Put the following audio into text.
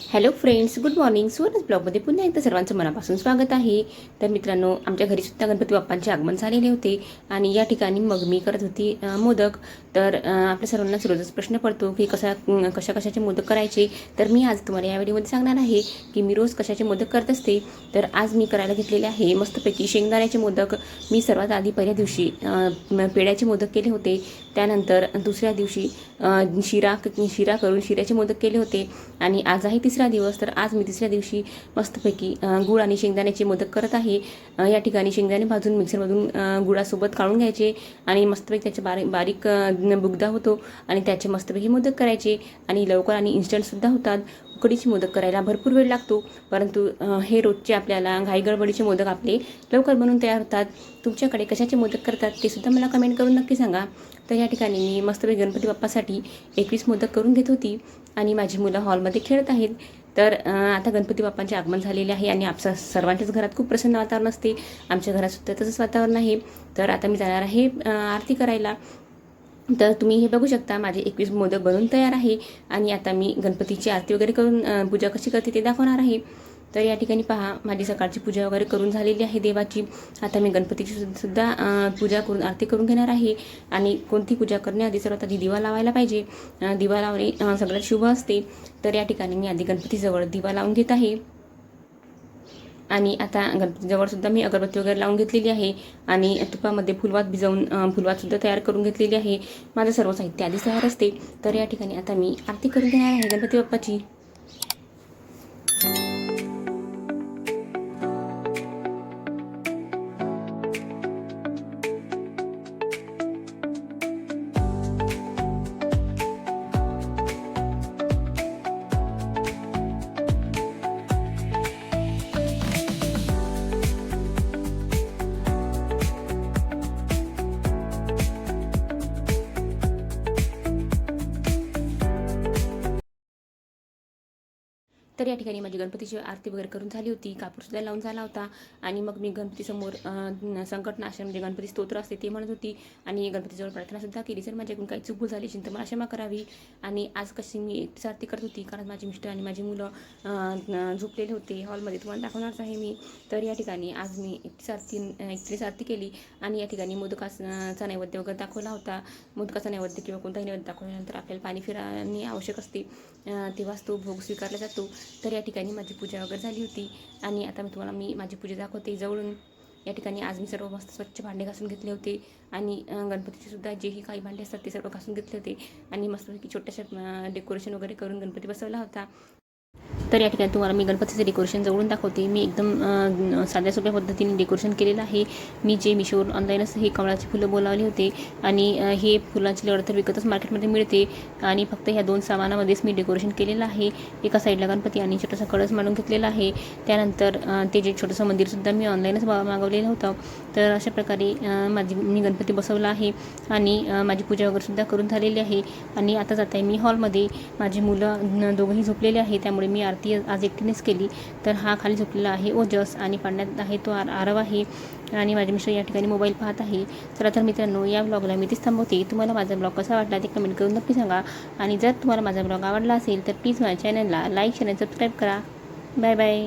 Hello friends good morning सुवर्णच ब्लॉगमध्ये पुन्हा एकदा सर्वांचं मनापासून स्वागत आहे. तर मित्रांनो आमच्या घरी सुद्धा गणपती बाप्पांचे आगमन झालेले होते आणि या ठिकाणी मग मी करत होती मोदक. तर आपल्या सर्वांनाच रोजच प्रश्न पडतो की कसा कशा कशाचे मोदक करायचे? तर मी आज तुम्हाला या व्हिडिओमध्ये सांगणार आहे की मी रोज कशाचे मोदक करत असते. तर आज मी करायला घेतलेले आहे मस्तपैकी शेंगदाण्याचे मोदक. मी सर्वात आधी पहिल्या दिवशी पेड्याचे मोदक केले होते. त्यानंतर दुसऱ्या दिवशी शिरा शिरा करून शिऱ्याचे मोदक केले होते. आणि आज आहे तिसरा दिवस तर आज मी तिसऱ्या दिवशी मस्तपैकी गुळ आणि शेंगदाण्याचे मोदक करत आहे. या ठिकाणी शेंगदाणे भाजून मिक्सरमधून गुळासोबत काढून घ्यायचे आणि मस्तपैकी त्याचे बारीक बारीक बुगदा होतो आणि त्याचे मस्तपैकी मोदक करायचे. आणि लवकर आणि इन्स्टंटसुद्धा होतात. उकडीचे मोदक करायला भरपूर वेळ लागतो. परंतु हे रोजचे आपल्याला घाईगडबडीचे मोदक आपले लवकर बनवून तयार होतात. तुमच्याकडे कशाचे मोदक करतात ते सुद्धा मला कमेंट करून नक्की सांगा. तर या ठिकाणी मी मस्तपैकी गणपती बाप्पासाठी एकवीस मोदक करून घेत होती आणि माझी मुलं हॉलमध्ये खेळत आहेत. तर आता गणपती बाप्पांचे आगमन झालेले आहे आणि आपसा सर्वांच्याच घरात खूप प्रसन्न वातावरण असते. आमच्या घरात सुद्धा तसंच वातावरण आहे. तर आता मी जाणार आहे आरती करायला. तर तुम्ही हे बघू शकता माझे एकवीस मोदक बनवून तयार आहे आणि आता मी गणपतीची आरती वगैरे करून पूजा कशी करते ते दाखवणार आहे. तर या ठिकाणी पहा माझी सकाळची पूजा वगैरे करून झालेली आहे देवाची. आता मी गणपतीची सुद्धा पूजा करून आरती करून घेणार आहे. आणि कोणती पूजा करण्याआधी सर्वात आधी दिवा लावायला पाहिजे. दिवा लावणे सगळ्यात शुभ असते. तर या ठिकाणी मी आधी गणपतीजवळ दिवा लावून घेत आहे. आणि आता गणपतीजवळ सुद्धा मी अगरबत्ती वगैरे लावून घेतलेली आहे आणि तुपामध्ये फुलवात भिजवून अ, फुलवात सुद्धा तयार करून घेतलेली आहे. माझं सर्व साहित्य आधीच तयार असते. तर या ठिकाणी आता मी आरती करून घेणार आहे गणपती बाप्पाची. तर या ठिकाणी माझी गणपतीची आरती वगैरे करून झाली होती. कापूरसुद्धा लावून झाला होता. आणि मग मी गणपतीसमोर संकटनाशन म्हणजे गणपती स्तोत्र असते ते म्हणत होती. आणि गणपतीजवळ प्रार्थनासुद्धा केली. जर माझ्याकडून काही चूक भूल झाली असेल तर मला क्षमा करावी. आणि आज कशी मी एकटीच आरती करत होती कारण माझे मिस्टर आणि माझी मुलं झोपलेले होते. हॉलमध्ये तुम्हाला दाखवणारच आहे मी. तर या ठिकाणी आज मी एकटीच आरती एकटीच आरती केली. आणि या ठिकाणी मोदकाचा नैवेद्य वगैरे दाखवला होता. मोदकाचा नैवेद्य किंवा कोणताही नैवेद्य दाखवल्यानंतर आपल्याला पाणी फिरणे आवश्यक असते. तेव्हाच तो भोग स्वीकारला जातो. तर या ठिकाणी माझी पूजा वगैरे झाली होती. आणि आता मी तुम्हाला मी माझी पूजा दाखवते जवळून. या ठिकाणी आज मी सर्व मस्त स्वच्छ भांडे घासून घेतले होते. आणि गणपतीचेसुद्धा गणपतीचे सुद्धा जेही काही भांडे असतात ते सर्व घासून घेतले होते. आणि मस्तपैकी छोट्याशा डेकोरेशन वगैरे करून गणपती बसवला होता. तर या ठिकाणी तुम्हाला मी गणपतीचं डेकोरेशन जवळून दाखवते. मी एकदम साध्या सोप्या पद्धतीने डेकोरेशन केलेलं आहे. मी जे मिशोवर ऑनलाईनच हे कमळाची फुलं बोलावली होते आणि हे फुलांची लढ तर विकतच मार्केटमध्ये मिळते आणि फक्त ह्या दोन सामानामध्येच मी डेकोरेशन केलेलं आहे. एका साईडला गणपती आणि छोटासा कळस मांडून घेतलेला आहे. त्यानंतर ते जे छोटंसं मंदिरसुद्धा मी ऑनलाईनच मागवलेलं होतं. तर अशा प्रकारे माझी मी गणपती बसवला आहे आणि माझी पूजा वगैरेसुद्धा करून झालेली आहे. आणि आता जात आहे मी हॉलमध्ये माझी मुलं दोघंही झोपलेले आहे त्यामुळे मी ती आज एकटीनेच केली. तर हा खाली झोपलेला आहे ओजस आणि पाण्यात आहे तो आर आरव आहे आणि माझे मिस्टर या ठिकाणी मोबाईल पाहत आहे. चला तर मित्रांनो या ब्लॉगला मी तीच थांबवते. तुम्हाला माझा ब्लॉग कसा वाटला ते कमेंट करून नक्की सांगा. आणि जर तुम्हाला माझा ब्लॉग आवडला असेल तर प्लीज माझ्या चॅनलला लाईक शेअर आणि सबस्क्राईब करा. Bye bye